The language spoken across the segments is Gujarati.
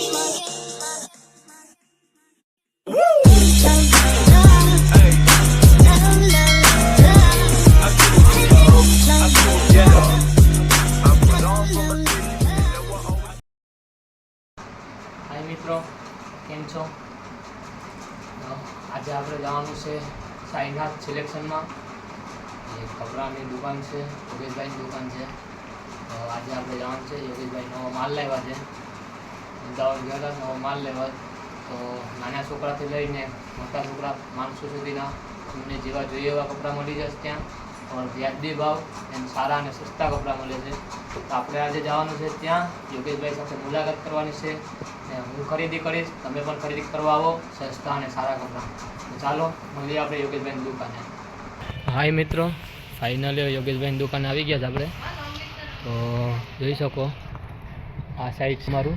મિત્રો. કેમ છો? આજે આપણે જવાનું છે સાઈનાથ સિલેક્શનમાં. એ કપડાની દુકાન છે, યોગેશભાઈની દુકાન છે. આજે આપણે જવાનું છે, યોગેશભાઈ નવો માલ લાવ્યા છે. અમદાવાદ ગયા હતા નવો માલ લેવા તો નાના છોકરાથી લઈને મોટા છોકરા માણસો સુધીના તમને જેવા જોઈએ એવા કપડાં મળી જશે ત્યાં. પણ વ્યાજબી ભાવ એમ સારા અને સસ્તા કપડાં મળે છે. તો આપણે આજે જવાનું છે ત્યાં. યોગેશભાઈ સાથે મુલાકાત કરવાની છે. હું ખરીદી કરીશ. તમે પણ ખરીદી કરવા આવો. સસ્તા અને સારા કપડાં. ચાલો, મળીએ આપણે યોગેશભાઈની દુકાને. હાય મિત્રો. ફાઇનલી યોગેશભાઈની દુકાને આવી ગયા છે આપણે. તો જોઈ શકો આ સાઈડ મારું.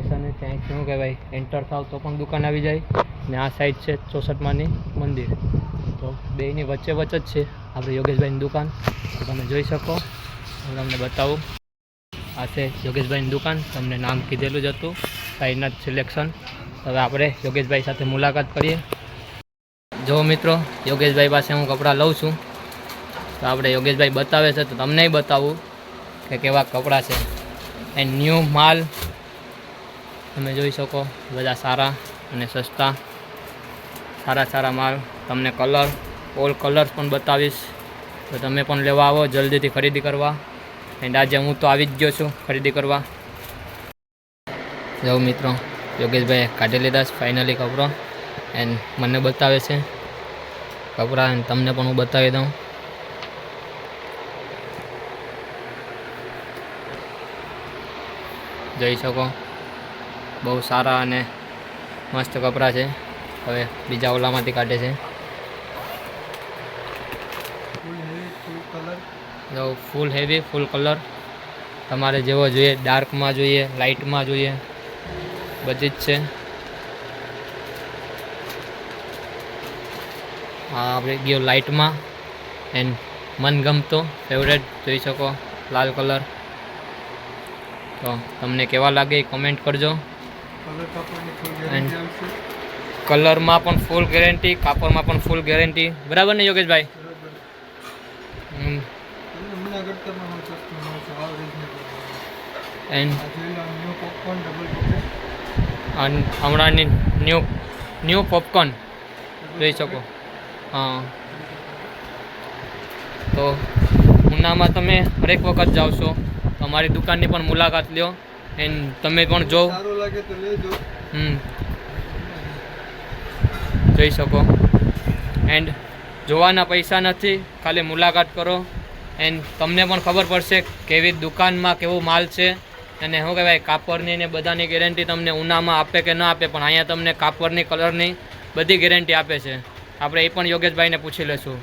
સ્ટેશન ત્યાં શું કહેવાય એન્ટર થાવ તો પણ દુકાન આવી જાય. ને આ સાઈડ છે ચોસઠમાની મંદિર. તો બેની વચ્ચે વચ્ચે જ છે આપણે યોગેશભાઈની દુકાન. તો તમે જોઈ શકો. હું તમને બતાવું. આ છે યોગેશભાઈની દુકાન. તમને નામ કીધેલું જ હતું. સાઈનાથ સિલેક્શન હવે આપણે યોગેશભાઈ સાથે મુલાકાત કરીએ. જો મિત્રો, યોગેશભાઈ પાસે હું કપડાં લઉં છું. તો આપણે યોગેશભાઈ બતાવે છે. તો તમને બતાવું કે કેવા કપડાં છે. એ ન્યૂ માલ તમે જોઈ શકો, બધા સારા અને સસ્તા. સારા સારા માલ. તમને કલર ઓલ કલર્સ પણ બતાવીશ. તો તમે પણ લેવા આવો, જલ્દીથી ખરીદી કરવા. એન્ડ આજે હું તો આવી જ ગયો છું ખરીદી કરવા. જવું મિત્રો યોગેશભાઈ કાઢી લીધા છે ફાઇનલી કપડાં એન્ડ મને બતાવે છે કપડાં એન્ડ તમને પણ હું બતાવી દઉં. જઈ શકો? બહુ સારા અને મસ્ત કપડાં છે. હવે બીજા ઓલામાંથી કાઢે છે. ફૂલ હેવી ફૂલ કલર તમારે જેવો જોઈએ ડાર્કમાં જોઈએ લાઇટમાં જોઈએ. બધી જ છે. આ આપણે ગયો લાઇટમાં એન્ડ મનગમતો ફેવરેટ જોઈ શકો, લાલ કલર તો તમને કેવા લાગે કમેન્ટ કરજો. કલરમાં પણ ફૂલ ગેરંટી કાપડમાં પણ ફૂલ ગેરંટી બરાબર ને યોગેશભાઈ? હમણાંની ન્યૂ ન્યૂ પોપકોર્ન જોઈ શકો. હા. તો ઉનામાં તમે હરેક વખત જાઓ છો. તમારી દુકાનની પણ મુલાકાત લ્યો. એન્ડ તમે પણ જો. સારું લાગે તો લેજો. હમ. જોઈ શકો. એન્ડ જોવાના પૈસા નથી ખાલી મુલાકાત કરો. એન્ડ તમને પણ ખબર પડશે કેવી દુકાનમાં કેવો માલ છે. અને શું કહેવાય કાપડની ને બધાની ગેરંટી તમને ઉનામાં આપે કે ન આપે પણ અહીંયા તમને કાપડની કલરની બધી ગેરંટી આપે છે. આપણે એ પણ યોગેશભાઈને પૂછી લઈશું.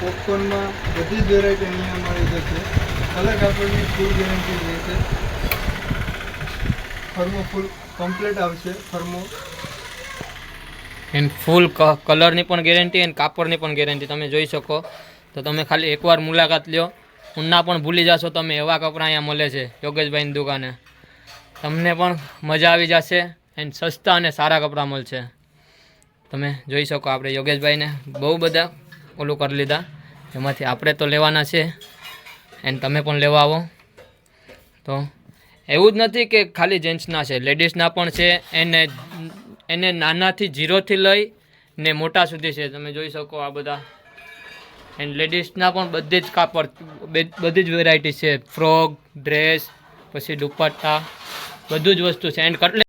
પોપકોર્નમાં બધી જ વેરાયટી અહીંયા મળી જશે. કલર આપણને ફૂલ ગેરંટી રહેશે ફર્મો ફૂલ કમ્પ્લીટ આવશે ફર્મો એન્ડ ફૂલ કલરની પણ ગેરંટી એન્ડ કાપડની પણ ગેરંટી તમે જોઈ શકો. તો તમે ખાલી એકવાર મુલાકાત લ્યો. ઉના પણ ભૂલી જશો તમે, એવા કપડાં અહીંયા મળે છે, યોગેશભાઈની દુકાને. તમને પણ મજા આવી જશે એન્ડ સસ્તા અને સારા કપડાં મળશે. તમે જોઈ શકો આપણે યોગેશભાઈને બહુ બધા ઓલું કરી લીધા. એમાંથી આપણે તો લેવાના છે. એન્ડ તમે પણ લેવા આવો. તો એવું જ નથી કે ખાલી જેન્ટ્સના છે. લેડીઝના પણ છે. એને એને નાનાથી જીરોથી લઈ ને મોટા સુધી છે. તમે જોઈ શકો આ બધા. એન્ડ લેડીઝના પણ બધી જ કાપડ, બધી જ વેરાયટી છે. ફ્રોક ડ્રેસ પછી દુપટ્ટા, બધું જ વસ્તુ છે. એન્ડ કટલે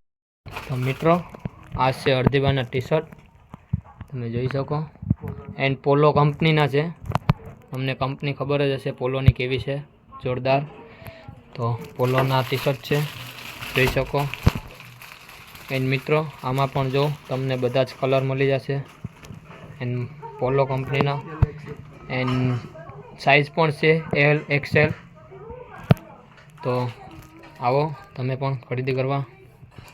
મિત્રો, આ છે અડધીબાના ટી શર્ટ તમે જોઈ શકો. એન્ડ પોલો કંપનીના છે. તમને કંપની ખબર જ હશે પોલોની કેવી છે. જોરદાર. તો પોલોના ટી શર્ટ છે. જોઈ શકો. એન્ડ મિત્રો, આમાં પણ જો તમને બધા જ કલર મળી જશે. એન્ડ પોલો કંપનીના. એન્ડ સાઇઝ પણ છે એલ એક્સેલ તો આવો, તમે પણ ખરીદી કરવા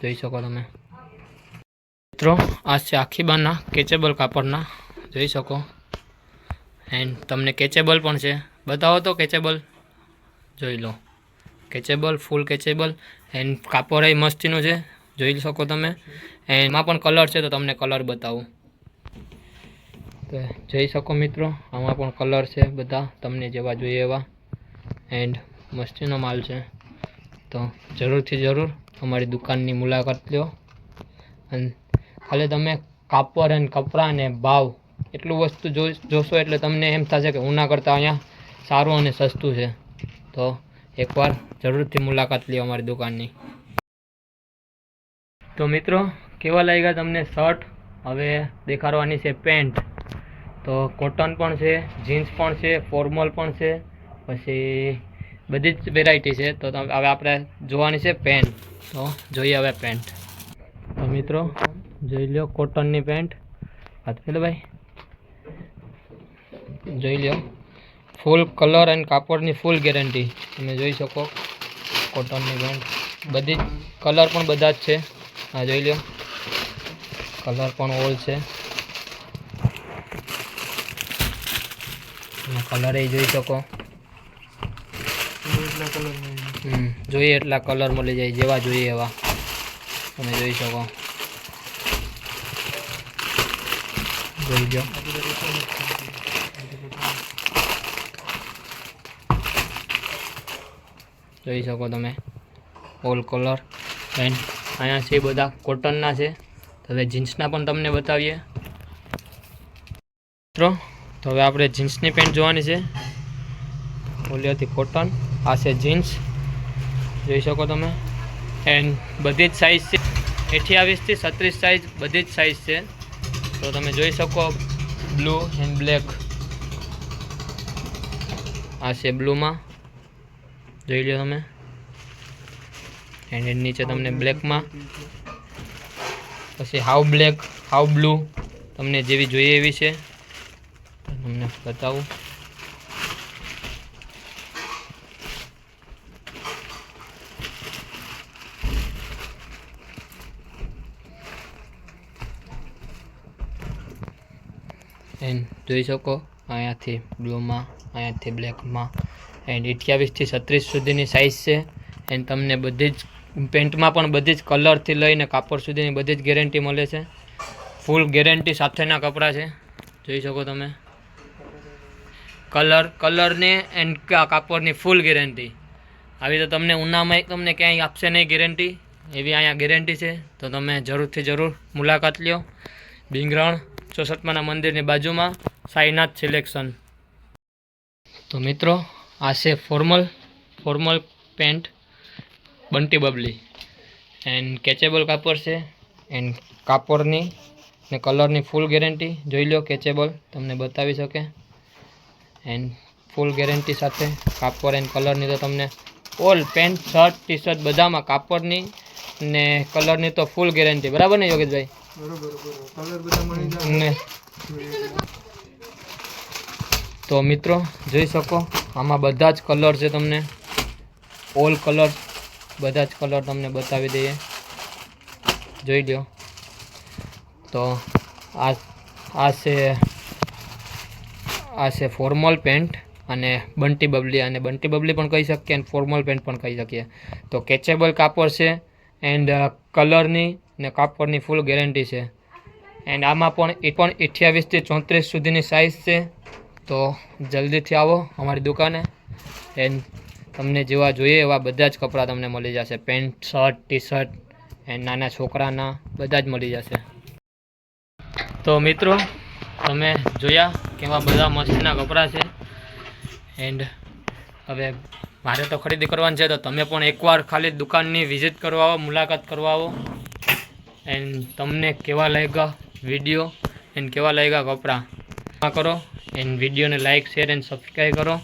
જોઈ શકો તમે. મિત્રો, આ છે આખીબાના, કેચેબલ કાપડના. જોઈ શકો. એન્ડ તમને કેચેબલ પણ છે. બતાવો તો કેચેબલ જોઈ લો. કેચેબલ ફૂલ કેચેબલ એન્ડ કાપડ એ મસ્તીનું છે. જોઈ શકો તમે. એન્ડ એમાં પણ કલર છે તો તમને કલર બતાવું. તો જોઈ શકો મિત્રો, આમાં પણ કલર છે બધા. તમને જેવા જોઈએ એવા. એન્ડ મસ્તીનો માલ છે. તો જરૂરથી જરૂર અમારી દુકાનની મુલાકાત લો અને ખાલી તમે કાપડ અને કપડાં અને ભાવ એટલું વસ્તુ જોશો એટલે તમને એમ થશે કે ઉના કરતાં અહીંયા સારું અને સસ્તું છે. તો એકવાર જરૂરથી મુલાકાત લ્યો અમારી દુકાનની. તો મિત્રો, કેવા લાગ્યા તમને શર્ટ? હવે દેખાડવાની છે પેન્ટ. તો કોટન પણ છે, જીન્સ પણ છે, ફોર્મલ પણ છે, પછી બધી જ વેરાયટી છે. તો હવે આપણે જોવાની છે પેન્ટ. તો જોઈએ હવે પેન્ટ. તો મિત્રો, જોઈ લો કોટનની પેન્ટ. હાથ પેલો ભાઈ. જોઈ લો ફૂલ કલર એન્ડ કાપડની ફૂલ ગેરંટી તમે જોઈ શકો કોટનની પેન્ટ બધી જ કલર પણ બધા જ છે. આ જોઈ લો કલર પણ ઓલ છે. કલર એ જોઈ શકો. જોઈએ એટલા કલર મળી જાય. જેવા જોઈએ એવા. તમે જોઈ શકો. જોઈ લો જોઈ શકો તમે. ઓલ કલર એન્ડ અહીંયા છે બધા કોટનના છે. હવે જીન્સના પણ તમને બતાવીએ. મિત્રો, તો હવે આપણે જીન્સની પેન્ટ જોવાની છે. ઓલી કોટન આ છે જીન્સ જોઈ શકો તમે. એન્ડ બધી જ સાઇઝ છે. અઠ્યાવીસથી છત્રીસ સાઇઝ બધી જ સાઇઝ છે. તો તમે જોઈ શકો બ્લુ એન્ડ બ્લેક આ છે બ્લુમાં જોઈ લો તમે. એન્ડ એની નીચે તમને બ્લેકમાં પછી હાવ બ્લેક હાવ બ્લુ તમને જેવી જોઈએ એવી છે. તમને બતાવું. એન્ડ જોઈ શકો, અહીંયાથી બ્લુમાં અહીંયાથી બ્લેકમાં એન્ડ અઠ્યાવીસથી છત્રીસ સુધીની સાઇઝ છે. એન્ડ તમને બધી જ પેન્ટમાં પણ બધી જ કલરથી લઈને કાપડ સુધીની બધી જ ગેરંટી મળે છે. ફૂલ ગેરંટી સાથેના કપડાં છે. જોઈ શકો તમે. કલર કલરને એન્ડ કાપડની ફૂલ ગેરંટી આવી તો તમને ઉનામાં તમને ક્યાંય આપશે નહીં ગેરંટી એવી અહીંયા ગેરંટી છે. તો તમે જરૂરથી જરૂર મુલાકાત લ્યો. બિંગરણ ચોસઠમાના મંદિરની બાજુમાં સાઈનાથ સિલેક્શન તો મિત્રો આ છે formal formal pant Bunty Babli. And catchable કાપડ છે. એન્ડ કાપડની ને કલરની ફૂલ ગેરંટી જોઈ લો કેચેબલ તમને બતાવી શકે. એન્ડ ફૂલ ગેરંટી સાથે કાપડ એન્ડ કલરની તો તમને all pant shirt T shirt બધામાં કાપડની ને કલરની તો ફૂલ ગેરંટી બરાબર ને યોગેશભાઈ? બરોબર કલર બધા મળી જાય. ને તો મિત્રો, જોઈ શકો, આમાં બધા જ કલર છે તમને. ઓલ કલર બધા જ કલર તમને બતાવી દઈએ. જોઈ લો તો આ આ છે આ છે ફોર્મલ પેન્ટ અને બંટી બબલી. અને બંટી બબલી પણ કહી શકીએ અને ફોર્મલ પેન્ટ પણ કહી શકીએ. તો કેચેબલ કાપડ છે એન્ડ કલરની ને કાપડની ફૂલ ગેરંટી છે. એન્ડ આમાં પણ એ પણ અઠ્યાવીસથી ચોત્રીસ સુધીની સાઇઝ છે. તો જલ્દીથી આવો અમારી દુકાને. એન્ડ તમને જેવા જોઈએ એવા બધા જ કપડાં તમને મળી જશે. Pant shirt T shirt and નાના છોકરાના બધા જ મળી જશે. તો મિત્રો, તમે જોયા કેવા બધા મસ્તના કપડાં છે. એન્ડ હવે મારે તો ખરીદી કરવાની છે, તો તમે પણ એકવાર ખાલી દુકાનની વિઝિટ કરવા આવો, મુલાકાત કરવા આવો. એન્ડ તમને કેવા લાગ્યા વીડિયો એન્ડ કેવા લાગ્યા કપડાં? કરો. એન્ડ વિડીયોને લાઇક શેર એન્ડ સબસ્ક્રાઈબ કરો.